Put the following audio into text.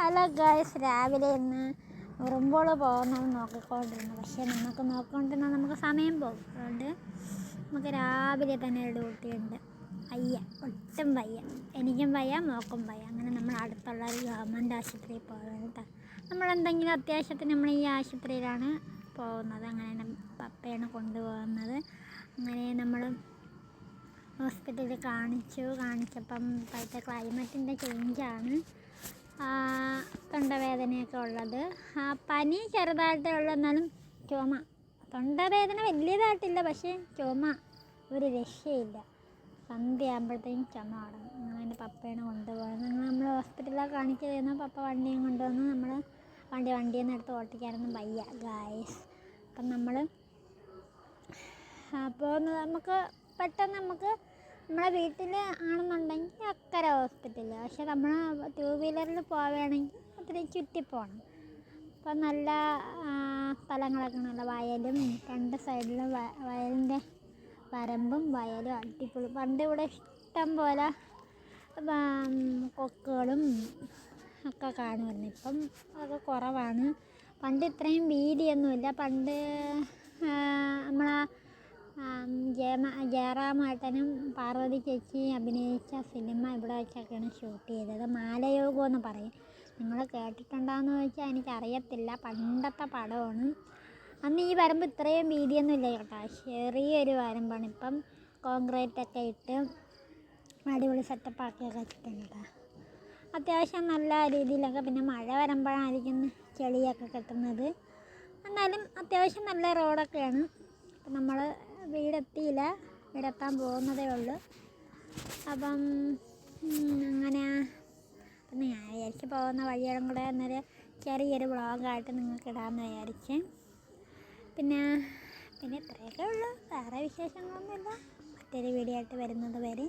Hello guys രാവിലെ ഇന്ന് ഉറുമ്പോൾ പോകുന്നത് നോക്കിക്കൊണ്ടിരുന്നു. പക്ഷേ നമുക്ക് നോക്കിക്കൊണ്ടിരുന്നാൽ നമുക്ക് സമയം പോകും. അതുകൊണ്ട് നമുക്ക് രാവിലെ തന്നെ ഒരു ഡ്യൂട്ടിയുണ്ട്. വയ്യ ഒട്ടും വയ്യ. എനിക്കും വയ്യ മോക്കും വയ്യ. അങ്ങനെ നമ്മൾ അടുത്തുള്ള ഒരു ഗവൺമെന്റ് ആശുപത്രിയിൽ പോകുന്നത് നമ്മളെന്തെങ്കിലും അത്യാവശ്യത്തിന് നമ്മൾ ഈ ആശുപത്രിയിലാണ് പോകുന്നത്. അങ്ങനെ പപ്പയാണ് കൊണ്ടുപോകുന്നത്. അങ്ങനെ നമ്മൾ ഹോസ്പിറ്റലിൽ കാണിച്ചു. കാണിച്ചപ്പം ഇപ്പോഴത്തെ ക്ലൈമറ്റിന്റെ ചേഞ്ചാണ് തൊണ്ടവേദനയൊക്കെ ഉള്ളത്. പനി ചെറുതായിട്ടേ ഉള്ളൂ എന്നാലും ചുമ. തൊണ്ടവേദന വലിയതായിട്ടില്ല പക്ഷേ ചുമ. ഒരു രക്ഷയില്ല. സന്ധ്യ ആകുമ്പോഴത്തേക്കും ചുമ തുടങ്ങും. എന്റെ പപ്പയാണ് കൊണ്ടുപോകുന്നത് അങ്ങനെ നമ്മൾ ഹോസ്പിറ്റലിൽ കാണിച്ചു തരുന്ന പപ്പ വണ്ടിയും കൊണ്ടുവന്ന് നമ്മൾ വണ്ടി വണ്ടിയിൽ നിന്ന് എടുത്ത് ഓട്ടിക്കാനൊന്നും വയ്യ ഗായസ് അപ്പം നമ്മൾ അപ്പോൾ നമുക്ക് പെട്ടെന്ന് നമുക്ക് നമ്മളെ വീട്ടിൽ ആണെന്നുണ്ടെങ്കിൽ അക്കര ഹോസ്പിറ്റലിൽ പക്ഷെ നമ്മൾ ടൂ വീലറിൽ പോവുകയാണെങ്കിൽ ഒത്തിരി ചുറ്റി പോകണം അപ്പം നല്ല സ്ഥലങ്ങളൊക്കെ നല്ല വയലും രണ്ട് സൈഡിലും വയലിന്റെ വരമ്പും വയലും അടിപൊളി. പണ്ട് ഇവിടെ ഇഷ്ടം പോലെ കൊക്കുകളും ഒക്കെ കാണുമായിരുന്നു. ഇപ്പം അതൊക്കെ കുറവാണ്. പണ്ട് ഇത്രയും വീതിയൊന്നുമില്ല പണ്ട് നമ്മളെ ജയമ ജയറാമേട്ടനും പാർവതി ചേച്ചിയും അഭിനയിച്ച സിനിമ ഇവിടെ വെച്ചൊക്കെയാണ് ഷൂട്ട് ചെയ്തത്. മാലയോഗം എന്ന് പറയും. നിങ്ങൾ കേട്ടിട്ടുണ്ടോയെന്ന് ചോദിച്ചാൽ എനിക്കറിയത്തില്ല. പണ്ടത്തെ പടമാണ്. അന്ന് ഈ വരമ്പ് ഇത്രയും വീതിയൊന്നും ഇല്ല കേട്ടോ. ചെറിയൊരു വരമ്പാണ്. ഇപ്പം കോൺക്രീറ്റ് ഒക്കെ ഇട്ട് അടിപൊളി സെറ്റപ്പാക്കിയൊക്കെ വെച്ചിട്ടുണ്ട്. കേട്ടോ അത്യാവശ്യം നല്ല രീതിയിലൊക്കെ പിന്നെ മഴ വരുമ്പോഴായിരിക്കും ചെളിയൊക്കെ കെട്ടുന്നത്. എന്നാലും അത്യാവശ്യം നല്ല റോഡൊക്കെയാണ് നമ്മൾ വീടെത്തിയില്ല. വീടെത്താൻ പോകുന്നതേ ഉള്ളൂ. അപ്പം അങ്ങനെ അപ്പം ഞാൻ വിചാരിച്ച് പോകുന്ന വഴികളും കൂടെ എന്നൊരു ചെറിയൊരു വ്ളോഗായിട്ട് നിങ്ങൾക്ക് ഇടാമെന്ന് വിചാരിച്ച്. പിന്നെ പിന്നെ ഇത്രയൊക്കെ ഉള്ളൂ. വേറെ വിശേഷങ്ങളൊന്നുമില്ല. മറ്റൊരു വീഡിയോ ആയിട്ട് വരുന്നത് വരെ.